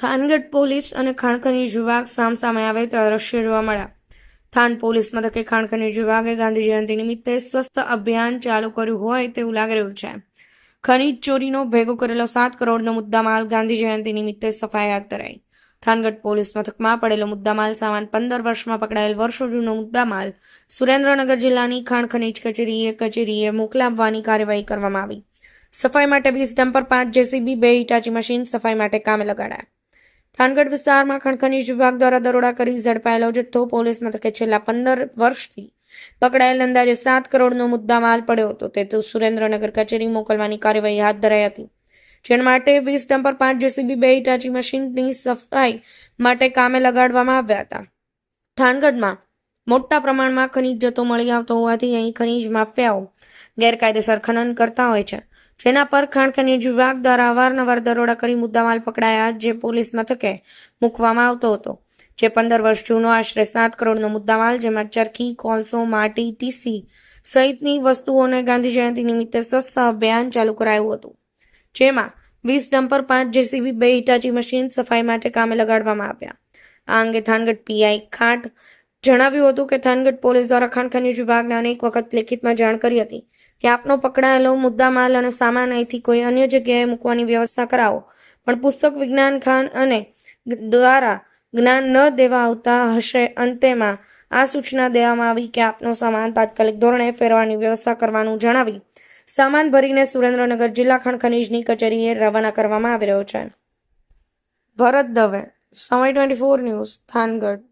Thangadh police અને ખાણખનીજ વિભાગ વિભાગ સામસામે આવે તેવા દ્રશ્ય જોવા મળ્યા. થાન પોલીસ મથકે ખાણખની વિભાગે ગાંધી જયંતિ નિમિત્તે સ્વસ્થ અભિયાન ચાલુ કર્યું હોય તેવું લાગી રહ્યું છે. ખનીજ ચોરીનો ભેગો કરેલો સાત કરોડનો મુદ્દામાલ ગાંધી જયંતિ નિમિત્તે સફાઈ હાથ ધરાઈ થાનગઢ પોલીસ મથકમાં પડેલો મુદ્દામાલ સામાન પંદર વર્ષમાં પકડાયેલ વર્ષો જૂનો મુદ્દામાલ સુરેન્દ્રનગર જિલ્લાની ખાણ ખનીજ કચેરીએ કચેરીએ મોકલાવવાની કાર્યવાહી કરવામાં આવી. સફાઈ માટે વીસ ડમ્પર પાંચ જેસીબી, બે હિટાચી મશીન સફાઈ માટે કામે લગાડાયા. થાનગઢ વિસ્તારમાં ખણખનીજ વિભાગ દ્વારા દરોડા કરી ઝડપાયેલો જથ્થો પોલીસ મથકે છેલ્લા પંદર વર્ષથી પકડાયેલ અંદાજે સાત કરોડનો મુદ્દામાલ પડ્યો હતો. તે તો સુરેન્દ્રનગર કચેરી મોકલવાની કાર્યવાહી હાથ ધરાઈ હતી. જેના માટે વીસ ડમ્પર, પાંચ જેસીબી, બે હિટાચી મશીનની સફાઈ માટે કામે લગાડવામાં આવ્યા હતા. થાનગઢમાં મોટા પ્રમાણમાં ખનીજ જથ્થો મળી આવતો હોવાથી અહીં ખનીજ માફિયાઓ ગેરકાયદેસર ખનન કરતા હોય છે. જેના પર ખાણ વિભાગ દ્વારા અવારનવાર દરોડા કરી મુદ્દામાલ પકડાયા જે પોલીસ મથકે મૂકવામાં આવતો હતો. જે પંદર વર્ષ જૂનો આશરે સાત કરોડનો મુદ્દામાલ, જેમાં ચરખી, કોલસો, માટી, ટીસી સહિતની વસ્તુઓને ગાંધી જયંતિ નિમિત્તે સ્વસ્થ અભિયાન ચાલુ કરાયું હતું. જેમાં વીસ ડમ્પર, પાંચ જેસીબી, બે હિટાચી મશીન સફાઈ માટે કામે લગાડવામાં આવ્યા. આ અંગે થાનગઢ પીઆઈ ખાંટ જણાવ્યું હતું કે થાનગઢ પોલીસ દ્વારા ખાણ ખનીજ વિભાગને અનેક વખત લેખિતમાં જાણ કરી હતી કે આપનો પકડાયેલો મુદ્દામાલ અને સામાન અહીંથી કોઈ અન્ય જગ્યાએ મૂકવાની વ્યવસ્થા કરાવો. પણ પુસ્તક વિજ્ઞાન ખાન અને દ્વારા જ્ઞાન ન દેવા આવતા હશે અંતેમાં આ સૂચના દેવામાં આવી કે આપનો સામાન તાત્કાલિક ધોરણે ફેરવાની વ્યવસ્થા કરવાનું જણાવી સામાન ભરીને સુરેન્દ્રનગર જિલ્લા ખાણ ખનીજની કચેરીએ રવાના કરવામાં આવી રહ્યો છે. ભરત દવે, સમય ટ્વેન્ટી ફોર ન્યૂઝ, થાનગઢ.